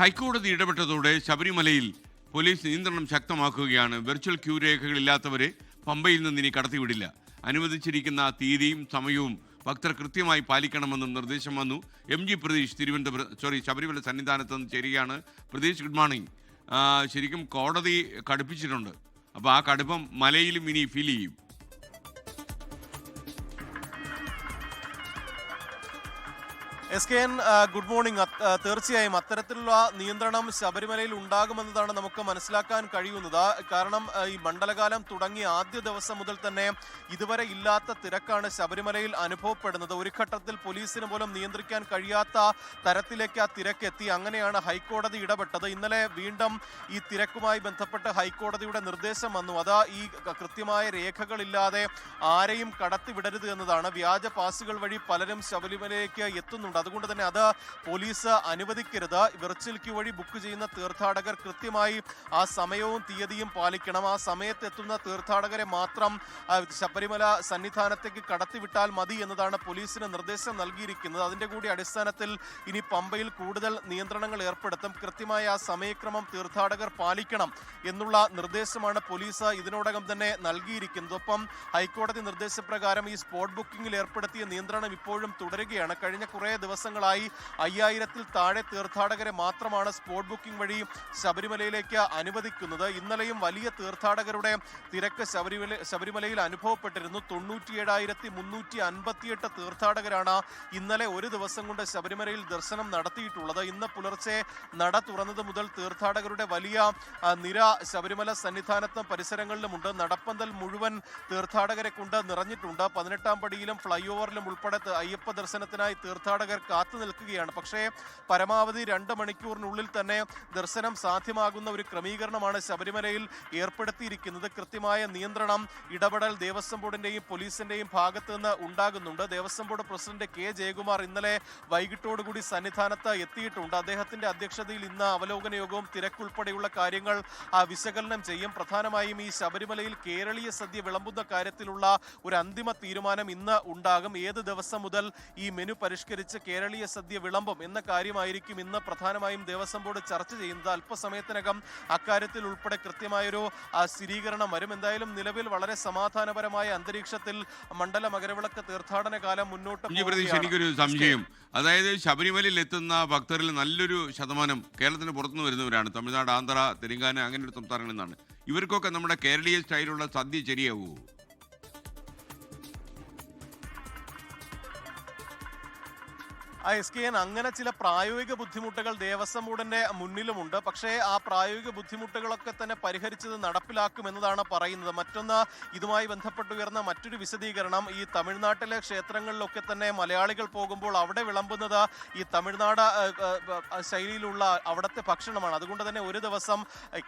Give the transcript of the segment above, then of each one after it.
ഹൈക്കോടതി ഇടപെട്ടതോടെ ശബരിമലയിൽ പോലീസ് നിയന്ത്രണം ശക്തമാക്കുകയാണ്. വെർച്വൽ ക്യൂ രേഖകളില്ലാത്തവരെ പമ്പയിൽ നിന്ന് ഇനി കടത്തിവിടില്ല. അനുവദിച്ചിരിക്കുന്ന തീയതിയും സമയവും ഭക്തർ കൃത്യമായി പാലിക്കണമെന്നും നിർദ്ദേശം വന്നു. M G Pratheesh Thiruvananthapuram sorry Sabarimala സന്നിധാനത്ത് നിന്ന് ചേരുകയാണ്. Pratheesh good morning. ശരിക്കും കോടതി കടുപ്പിച്ചിട്ടുണ്ട്. അപ്പോൾ ആ കടുപ്പം മലയിലും ഇനി ഫീൽ ചെയ്യും. S K N good morning. തീർച്ചയായും അത്തരത്തിലുള്ള നിയന്ത്രണം ശബരിമലയിൽ ഉണ്ടാകുമെന്നതാണ് നമുക്ക് മനസ്സിലാക്കാൻ കഴിയുന്നത്. കാരണം ഈ മണ്ഡലകാലം തുടങ്ങിയ ആദ്യ ദിവസം മുതൽ തന്നെ ഇതുവരെ ഇല്ലാത്ത തിരക്കാണ് ശബരിമലയിൽ അനുഭവപ്പെടുന്നത്. ഒരു ഘട്ടത്തിൽ പോലീസിന് പോലും നിയന്ത്രിക്കാൻ കഴിയാത്ത തരത്തിലേക്ക് ആ തിരക്ക് എത്തി. അങ്ങനെയാണ് ഹൈക്കോടതി ഇടപെട്ടത്. ഇന്നലെ വീണ്ടും ഈ തിരക്കുമായി ബന്ധപ്പെട്ട് ഹൈക്കോടതിയുടെ നിർദ്ദേശം വന്നു. അത് ഈ കൃത്യമായ രേഖകളില്ലാതെ ആരെയും കടത്തിവിടരുത് എന്നതാണ്. വ്യാജ പാസുകൾ വഴി പലരും ശബരിമലയിലേക്ക് എത്തുന്നുണ്ട്. അതുകൊണ്ട് തന്നെ അത് പോലീസ് അനുവദിക്കരുത്. വെർച്വൽ ക്യൂ വഴി ബുക്ക് ചെയ്യുന്ന തീർത്ഥാടകർ കൃത്യമായി ആ സമയവും തീയതിയും പാലിക്കണം. ആ സമയത്തെത്തുന്ന തീർത്ഥാടകരെ മാത്രം ശബരിമല സന്നിധാനത്തേക്ക് കടത്തിവിട്ടാൽ മതി എന്നതാണ് പോലീസിന് നിർദ്ദേശം നൽകിയിരിക്കുന്നത്. അതിന്റെ കൂടി അടിസ്ഥാനത്തിൽ ഇനി പമ്പയിൽ കൂടുതൽ നിയന്ത്രണങ്ങൾ ഏർപ്പെടുത്തും. കൃത്യമായ ആ സമയക്രമം തീർത്ഥാടകർ പാലിക്കണം എന്നുള്ള നിർദ്ദേശമാണ് പോലീസ് ഇതിനോടകം തന്നെ നൽകിയിരിക്കുന്നത്. ഒപ്പം ഹൈക്കോടതി നിർദ്ദേശപ്രകാരം ഈ സ്പോട്ട് ബുക്കിംഗിൽ ഏർപ്പെടുത്തിയ നിയന്ത്രണം ഇപ്പോഴും തുടരുകയാണ്. കഴിഞ്ഞ കുറേ ദിവസങ്ങളായി അയ്യായിരത്തിൽ താഴെ തീർത്ഥാടകരെ മാത്രമാണ് സ്പോട്ട് ബുക്കിംഗ് വഴി ശബരിമലയിലേക്ക് അനുവദിക്കുന്നത്. ഇന്നലെയും വലിയ തീർത്ഥാടകരുടെ തിരക്ക് ശബരിമല ശബരിമലയിൽ അനുഭവപ്പെട്ടിരുന്നു. തൊണ്ണൂറ്റിയേഴായിരത്തി മുന്നൂറ്റി അൻപത്തിയെട്ട് തീർത്ഥാടകരാണ് ഇന്നലെ ഒരു ദിവസം കൊണ്ട് ശബരിമലയിൽ ദർശനം നടത്തിയിട്ടുള്ളത്. ഇന്ന് പുലർച്ചെ നട തുറന്നത് മുതൽ തീർത്ഥാടകരുടെ വലിയ നിര ശബരിമല സന്നിധാനത്തും പരിസരങ്ങളിലുമുണ്ട് നടപ്പന്തൽ മുഴുവൻ തീർത്ഥാടകരെ കൊണ്ട് നിറഞ്ഞിട്ടുണ്ട്. പതിനെട്ടാം പടിയിലും ഫ്ലൈ ഓവറിലും ഉൾപ്പെടെ അയ്യപ്പ ദർശനത്തിനായി തീർത്ഥാടകർ കാത്തു നിൽക്കുകയാണ്. പക്ഷേ പരമാവധി രണ്ട് മണിക്കൂറിനുള്ളിൽ തന്നെ ദർശനം സാധ്യമാകുന്ന ഒരു ക്രമീകരണമാണ് ശബരിമലയിൽ ഏർപ്പെടുത്തിയിരിക്കുന്നത്. കൃത്യമായ നിയന്ത്രണം ഇടപെടൽ ദേവസ്വം ബോർഡിന്റെയും പോലീസിന്റെയും ഭാഗത്ത് നിന്ന് ഉണ്ടാകുന്നുണ്ട്. Devaswom board president K. Jayakumar ഇന്നലെ വൈകിട്ടോടുകൂടി സന്നിധാനത്ത് എത്തിയിട്ടുണ്ട്. അദ്ദേഹത്തിന്റെ അധ്യക്ഷതയിൽ ഇന്ന് അവലോകന യോഗവും തിരക്കുൾപ്പെടെയുള്ള കാര്യങ്ങൾ വിശകലനം ചെയ്യും. പ്രധാനമായും ഈ ശബരിമലയിൽ കേരളീയ സദ്യ വിളമ്പുന്ന കാര്യത്തിലുള്ള ഒരു അന്തിമ തീരുമാനം ഇന്ന് ഉണ്ടാകും. ഏത് ദിവസം മുതൽ ഈ മെനു പരിഷ്കരിച്ച് കേരളീയ സദ്യ വിളംബം എന്ന കാര്യമായിരിക്കും ഇന്ന് പ്രധാനമായും ദേവസ്വം ബോർഡ് ചർച്ച ചെയ്യുന്നത്. അല്പസമയത്തിനകം അക്കാര്യത്തിൽ ഉൾപ്പെടെ കൃത്യമായൊരു സ്ഥിരീകരണം വരും. എന്തായാലും നിലവിൽ വളരെ സമാധാനപരമായ അന്തരീക്ഷത്തിൽ മണ്ഡല മകരവിളക്ക് തീർത്ഥാടന കാലം മുന്നോട്ട്. എനിക്കൊരു സംശയം. അതായത് ശബരിമലയിൽ എത്തുന്ന ഭക്തരിൽ നല്ലൊരു ശതമാനം കേരളത്തിന് പുറത്തുനിന്ന് വരുന്നവരാണ്. തമിഴ്നാട് ആന്ധ്ര തെലങ്കാന അങ്ങനെ ഒരു സംസ്ഥാനങ്ങളിൽ നിന്നാണ്. ഇവർക്കൊക്കെ നമ്മുടെ കേരളീയ സ്റ്റൈലുള്ള സദ്യ ശരിയാവുമോ എസ് കെ എൻ അങ്ങനെ ചില പ്രായോഗിക ബുദ്ധിമുട്ടുകൾ ദേവസ്വം ബോർഡിന്റെ മുന്നിലുമുണ്ട്. പക്ഷേ ആ പ്രായോഗിക ബുദ്ധിമുട്ടുകളൊക്കെ തന്നെ പരിഹരിച്ചത് നടപ്പിലാക്കും എന്നതാണ് പറയുന്നത്. മറ്റൊന്ന് ഇതുമായി ബന്ധപ്പെട്ട് ഉയർന്ന മറ്റൊരു വിശദീകരണം. ഈ തമിഴ്നാട്ടിലെ ക്ഷേത്രങ്ങളിലൊക്കെ തന്നെ മലയാളികൾ പോകുമ്പോൾ അവിടെ വിളമ്പുന്നത് ഈ തമിഴ്നാട് ശൈലിയിലുള്ള അവിടുത്തെ ഭക്ഷണമാണ്. അതുകൊണ്ട് തന്നെ ഒരു ദിവസം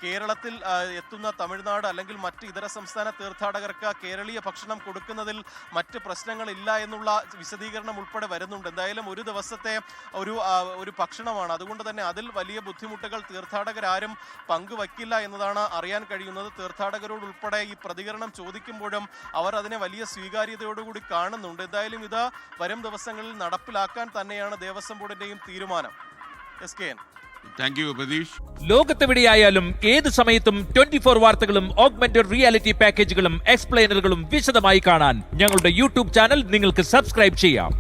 കേരളത്തിൽ എത്തുന്ന തമിഴ്നാട് അല്ലെങ്കിൽ മറ്റ് ഇതര സംസ്ഥാന തീർത്ഥാടകർക്ക് കേരളീയ ഭക്ഷണം കൊടുക്കുന്നതിൽ മറ്റ് പ്രശ്നങ്ങളില്ല എന്നുള്ള വിശദീകരണം ഉൾപ്പെടെ വരുന്നുണ്ട്. എന്തായാലും ഒരു ദിവസത്തെ ഒരു ഒരു ഭക്ഷണമാണ്. അതുകൊണ്ട് തന്നെ അതിൽ വലിയ ബുദ്ധിമുട്ടുകൾ തീർത്ഥാടകരാരും പങ്കുവയ്ക്കില്ല എന്നതാണ് അറിയാൻ കഴിയുന്നത്. തീർത്ഥാടകരോട് ഉൾപ്പെടെ ഈ പ്രതികരണം ചോദിക്കുമ്പോഴും അവർ അതിനെ വലിയ സ്വീകാര്യതയോടുകൂടി കാണുന്നുണ്ട്. എന്തായാലും ഇത് വരും ദിവസങ്ങളിൽ നടപ്പിലാക്കാൻ തന്നെയാണ് ദേവസ്വം ബോർഡിന്റെയും തീരുമാനം. S K N. Thank you Pratheesh ലോകത്തെവിടെയായാലും ഏത് സമയത്തും ട്വന്റി ഫോർ വാർത്തകളും ഓഗ്മെന്റഡ് റിയാലിറ്റി പാക്കേജുകളും എക്സ്പ്ലെയിനറുകളും വിശദമായി കാണാൻ ഞങ്ങളുടെ യൂട്യൂബ് ചാനൽ നിങ്ങൾക്ക് സബ്സ്ക്രൈബ് ചെയ്യാം.